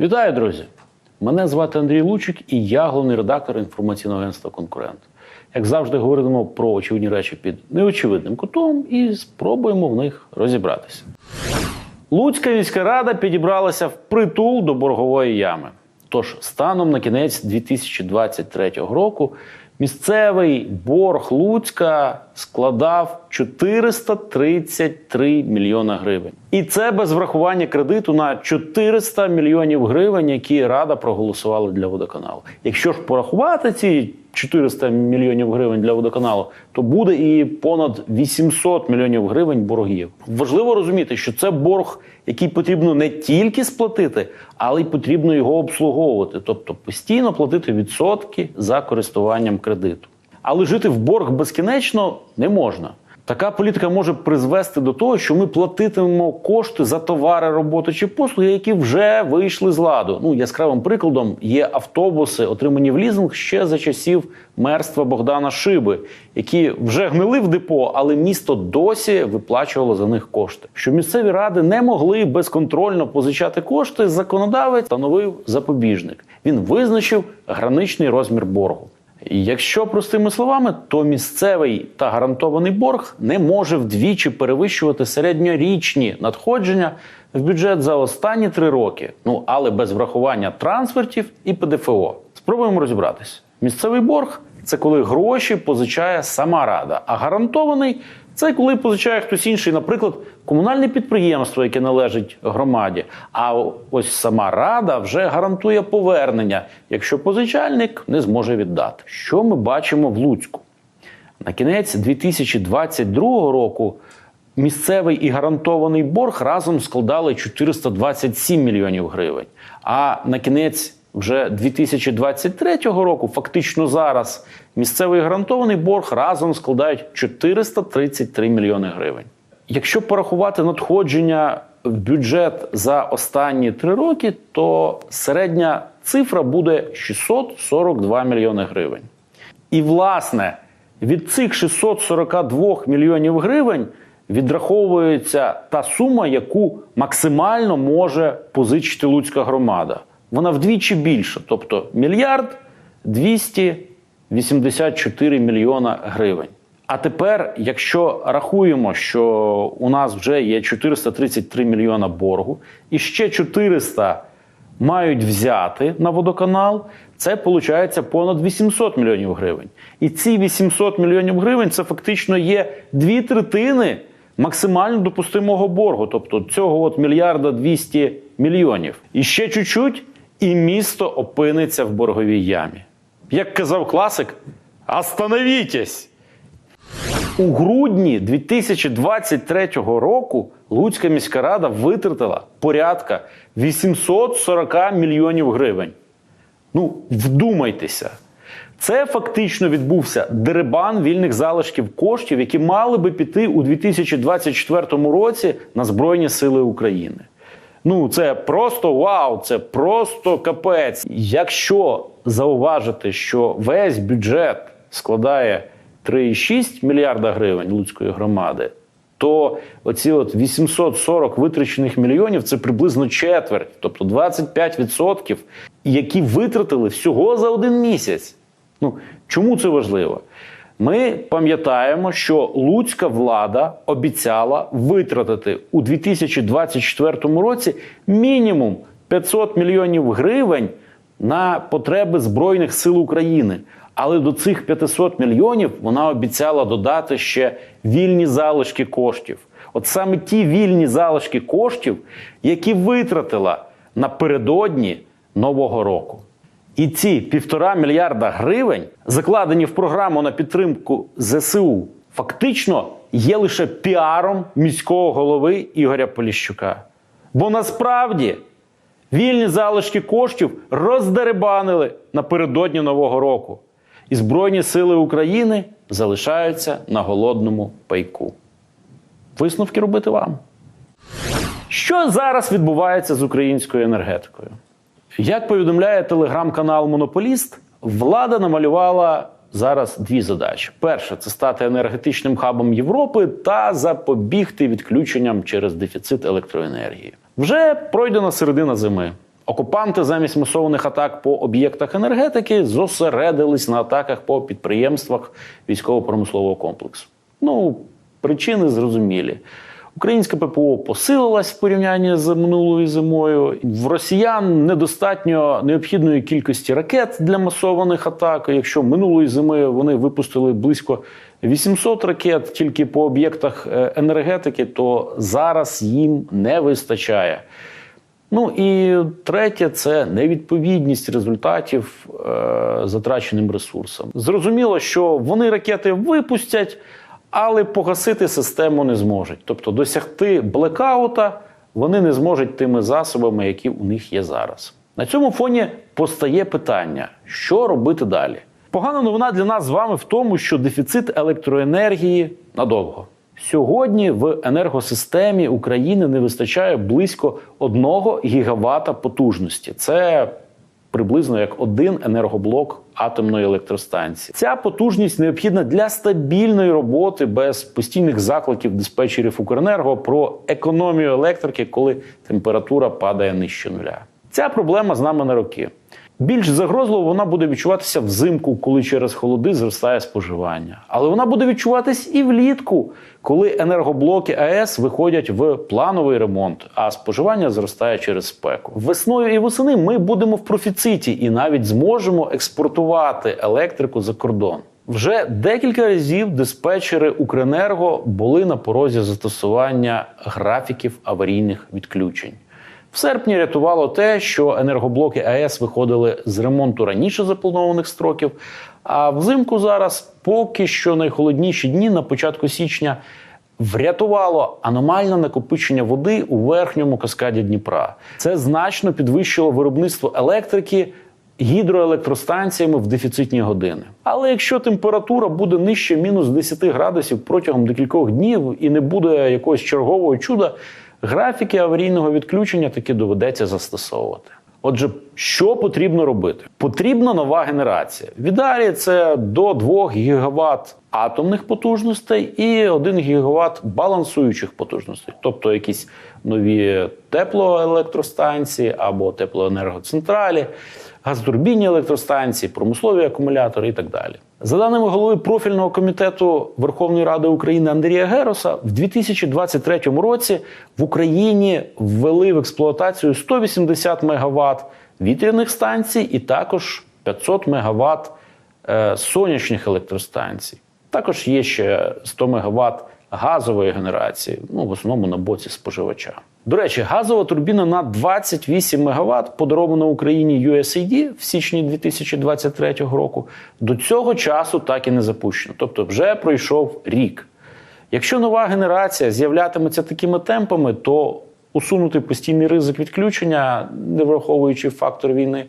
Вітаю, друзі! Мене звати Андрій Лучик і я головний редактор інформаційного агентства Конкурент. Як завжди, говоримо про очевидні речі під неочевидним кутом і спробуємо в них розібратися. Луцька міська рада підібралася в притул до боргової ями. Тож, станом на кінець 2023 року місцевий борг Луцька складав 433 мільйона гривень. І це без врахування кредиту на 400 мільйонів гривень, які рада проголосувала для водоканалу. Якщо ж порахувати ці 400 мільйонів гривень для водоканалу, то буде і понад 800 мільйонів гривень боргів. Важливо розуміти, що це борг, який потрібно не тільки сплатити, але й потрібно його обслуговувати, тобто постійно платити відсотки за користуванням кредиту. Але жити в борг безкінечно не можна. Така політика може призвести до того, що ми платитимемо кошти за товари, роботи чи послуги, які вже вийшли з ладу. Ну яскравим прикладом є автобуси, отримані в лізинг ще за часів мерства Богдана Шиби, які вже гнили в депо, але місто досі виплачувало за них кошти. Що місцеві ради не могли безконтрольно позичати кошти, законодавець встановив запобіжник. Він визначив граничний розмір боргу. Якщо простими словами, то місцевий та гарантований борг не може вдвічі перевищувати середньорічні надходження в бюджет за останні три роки. Ну але без врахування трансфертів і ПДФО. Спробуємо розібратися. Місцевий борг це коли гроші позичає сама рада, а гарантований це коли позичає хтось інший, наприклад, комунальне підприємство, яке належить громаді. А ось сама рада вже гарантує повернення, якщо позичальник не зможе віддати. Що ми бачимо в Луцьку? На кінець 2022 року місцевий і гарантований борг разом складали 427 мільйонів гривень. А на кінець вже 2023 року, фактично зараз, місцевий гарантований борг разом складають 433 мільйони гривень. Якщо порахувати надходження в бюджет за останні три роки, то середня цифра буде 642 мільйони гривень. І, власне, від цих 642 мільйонів гривень відраховується та сума, яку максимально може позичити Луцька громада. Вона вдвічі більша, тобто мільярд 284 мільйона гривень. А тепер, якщо рахуємо, що у нас вже є 433 мільйона боргу, і ще 400 мають взяти на водоканал, це виходить понад 800 мільйонів гривень. І ці 800 мільйонів гривень це фактично є дві третини максимально допустимого боргу, тобто цього от мільярда 200 мільйонів. І ще чуть-чуть, і місто опиниться в борговій ямі. Як казав класик, остановітесь! У грудні 2023 року Луцька міська рада витратила порядка 840 мільйонів гривень. Ну, вдумайтеся. Це фактично відбувся дерибан вільних залишків коштів, які мали би піти у 2024 році на Збройні Сили України. Ну, це просто вау, це просто капець. Якщо зауважити, що весь бюджет складає 3,6 мільярда гривень Луцької громади, то оці от 840 витрачених мільйонів це приблизно четверть, тобто 25%, які витратили всього за один місяць. Ну чому це важливо? Ми пам'ятаємо, що луцька влада обіцяла витратити у 2024 році мінімум 500 мільйонів гривень на потреби Збройних сил України. Але до цих 500 мільйонів вона обіцяла додати ще вільні залишки коштів. От саме ті вільні залишки коштів, які витратила напередодні Нового року. І ці півтора мільярда гривень, закладені в програму на підтримку ЗСУ, фактично є лише піаром міського голови Ігоря Поліщука. Бо насправді вільні залишки коштів роздеребанили напередодні Нового року. І Збройні сили України залишаються на голодному пайку. Висновки робити вам. Що зараз відбувається з українською енергетикою? Як повідомляє телеграм-канал Монополіст, влада намалювала зараз дві задачі: перша це стати енергетичним хабом Європи та запобігти відключенням через дефіцит електроенергії. Вже пройдена середина зими. Окупанти замість масованих атак по об'єктах енергетики зосередились на атаках по підприємствах військово-промислового комплексу. Ну, причини зрозумілі. Українське ППО посилилась в порівнянні з минулою зимою. В росіян недостатньо необхідної кількості ракет для масованих атак. Якщо минулої зими вони випустили близько 800 ракет тільки по об'єктах е, енергетики, то зараз їм не вистачає. Ну і третє це невідповідність результатів е, затраченим ресурсам. Зрозуміло, що вони ракети випустять, але погасити систему не зможуть. Тобто досягти блекаута вони не зможуть тими засобами, які у них є зараз. На цьому фоні постає питання, що робити далі. Погана новина для нас з вами в тому, що дефіцит електроенергії надовго. Сьогодні в енергосистемі України не вистачає близько 1 гігавата потужності. Це приблизно як один енергоблок атомної електростанції. Ця потужність необхідна для стабільної роботи без постійних закликів диспетчерів Укренерго про економію електрики, коли температура падає нижче нуля. Ця проблема з нами на роки. Більш загрозливо вона буде відчуватися взимку, коли через холоди зростає споживання. Але вона буде відчуватись і влітку, коли енергоблоки АЕС виходять в плановий ремонт, а споживання зростає через спеку. Весною і восени ми будемо в профіциті і навіть зможемо експортувати електрику за кордон. Вже декілька разів диспетчери Укренерго були на порозі застосування графіків аварійних відключень. В серпні рятувало те, що енергоблоки АЕС виходили з ремонту раніше запланованих строків. А взимку зараз поки що найхолодніші дні на початку січня врятувало аномальне накопичення води у верхньому каскаді Дніпра. Це значно підвищило виробництво електрики. Гідроелектростанціями в дефіцитні години. Але якщо температура буде нижче мінус 10 градусів протягом декількох днів і не буде якогось чергового чуда, графіки аварійного відключення таки доведеться застосовувати. Отже, що потрібно робити? Потрібна нова генерація. В ідеалі це до 2 ГВт атомних потужностей і 1 ГВт балансуючих потужностей, тобто якісь нові теплоелектростанції або теплоенергоцентралі, газотурбінні електростанції, промислові акумулятори і так далі. За даними голови профільного комітету Верховної Ради України Андрія Героса, в 2023 році в Україні ввели в експлуатацію 180 МВт вітряних станцій і також 500 МВт е, сонячних електростанцій. Також є ще 100 МВт газової генерації, ну в основному на боці споживача. До речі, газова турбіна на 28 МВт, подарована Україні USAID в січні 2023 року, до цього часу так і не запущено. Тобто, вже пройшов рік. Якщо нова генерація з'являтиметься такими темпами, то усунути постійний ризик відключення, не враховуючи фактор війни,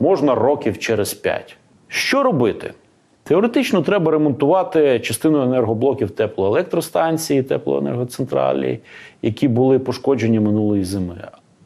можна років через 5. Що робити? Теоретично треба ремонтувати частину енергоблоків теплоелектростанції, теплоенергоцентралі, які були пошкоджені минулої зими.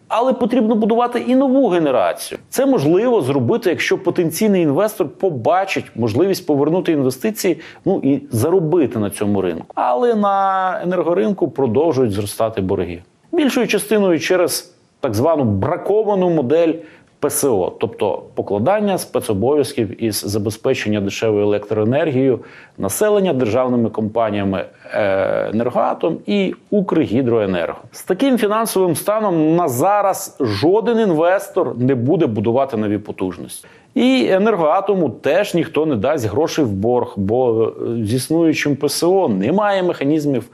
Але потрібно будувати і нову генерацію. Це можливо зробити, якщо потенційний інвестор побачить можливість повернути інвестиції, ну і заробити на цьому ринку. Але на енергоринку продовжують зростати борги. Більшою частиною через так звану браковану модель ПСО, тобто покладання спецобов'язків із забезпечення дешевою електроенергією населення державними компаніями е, Енергоатом і Укргідроенерго. З таким фінансовим станом на зараз жоден інвестор не буде будувати нові потужності. І енергоатому теж ніхто не дасть грошей в борг, бо е, з існуючим ПСО немає механізмів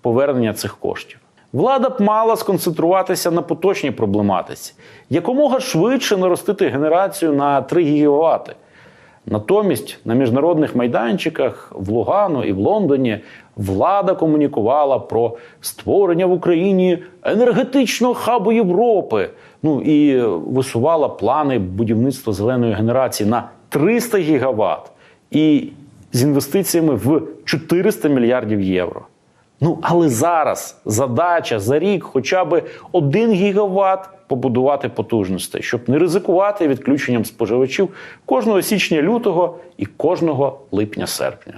повернення цих коштів. Влада б мала сконцентруватися на поточній проблематиці, якомога швидше наростити генерацію на 3 ГВт. Натомість на міжнародних майданчиках в Лугану і в Лондоні влада комунікувала про створення в Україні енергетичного хабу Європи. Ну і висувала плани будівництва зеленої генерації на 300 гігават і з інвестиціями в 400 мільярдів євро. Ну, але зараз задача за рік хоча б 1 гігават побудувати потужностей, щоб не ризикувати відключенням споживачів кожного січня-лютого і кожного липня-серпня.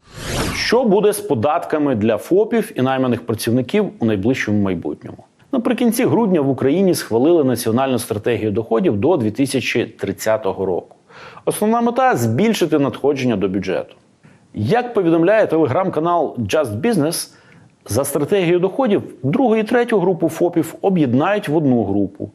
Що буде з податками для ФОПів і найманих працівників у найближчому майбутньому? Наприкінці грудня в Україні схвалили національну стратегію доходів до 2030 року. Основна мета збільшити надходження до бюджету. Як повідомляє телеграм-канал Just Business, за стратегією доходів другу і третю групу ФОПів об'єднають в одну групу.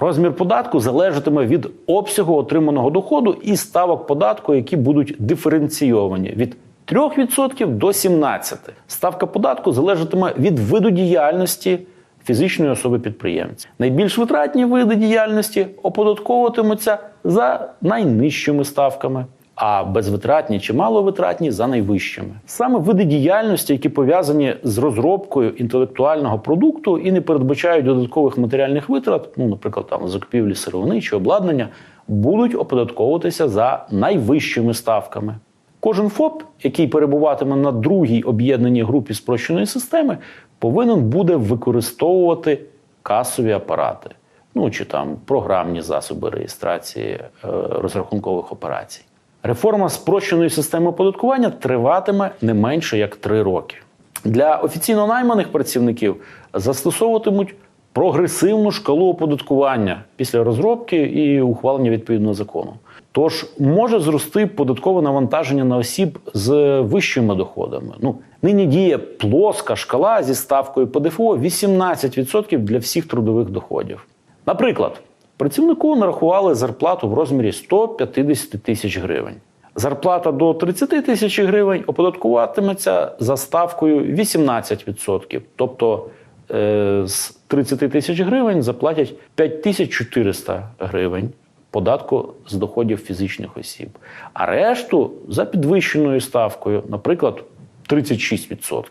Розмір податку залежатиме від обсягу отриманого доходу і ставок податку, які будуть диференційовані від 3% до 17%. Ставка податку залежатиме від виду діяльності фізичної особи підприємця. Найбільш витратні види діяльності оподатковуватимуться за найнижчими ставками. А безвитратні чи маловитратні за найвищими. Саме види діяльності, які пов'язані з розробкою інтелектуального продукту і не передбачають додаткових матеріальних витрат, ну, наприклад, там закупівлі сировини чи обладнання, будуть оподатковуватися за найвищими ставками. Кожен ФОП, який перебуватиме на другій об'єднаній групі спрощеної системи, повинен буде використовувати касові апарати, ну чи там програмні засоби реєстрації е, розрахункових операцій. Реформа спрощеної системи оподаткування триватиме не менше як три роки. Для офіційно найманих працівників застосовуватимуть прогресивну шкалу оподаткування після розробки і ухвалення відповідного закону. Тож може зрости податкове навантаження на осіб з вищими доходами. Ну нині діє плоска шкала зі ставкою ПДФО 18% для всіх трудових доходів. Наприклад, працівнику нарахували зарплату в розмірі 150 тисяч гривень. Зарплата до 30 тисяч гривень оподаткуватиметься за ставкою 18%. Тобто е, з 30 тисяч гривень заплатять 5400 гривень податку з доходів фізичних осіб. А решту за підвищеною ставкою, наприклад, 36%.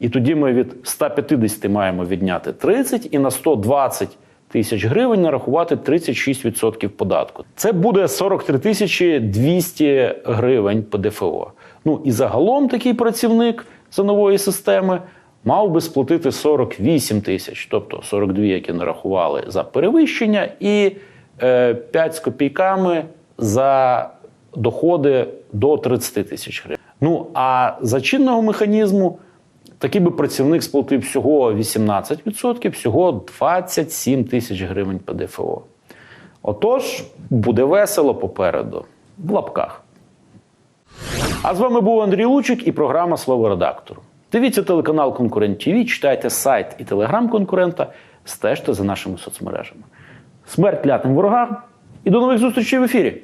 І тоді ми від 150 маємо відняти 30 і на 120 тисяч гривень нарахувати 36% податку. Це буде 43 тисячі 200 гривень ПДФО. Ну і загалом такий працівник за нової системи мав би сплатити 48 тисяч, тобто 42, які нарахували за перевищення, і е, 5 з копійками за доходи до 30 тисяч гривень. Ну а за чинного механізму такий би працівник сплатив всього 18%, всього 27 тисяч гривень ПДФО. Отож, буде весело попереду, в лапках. А з вами був Андрій Лучик і програма Слово редактору. Дивіться телеканал Конкурент ТВ, читайте сайт і телеграм конкурента, стежте за нашими соцмережами. Смерть лятим ворогам і до нових зустрічей в ефірі!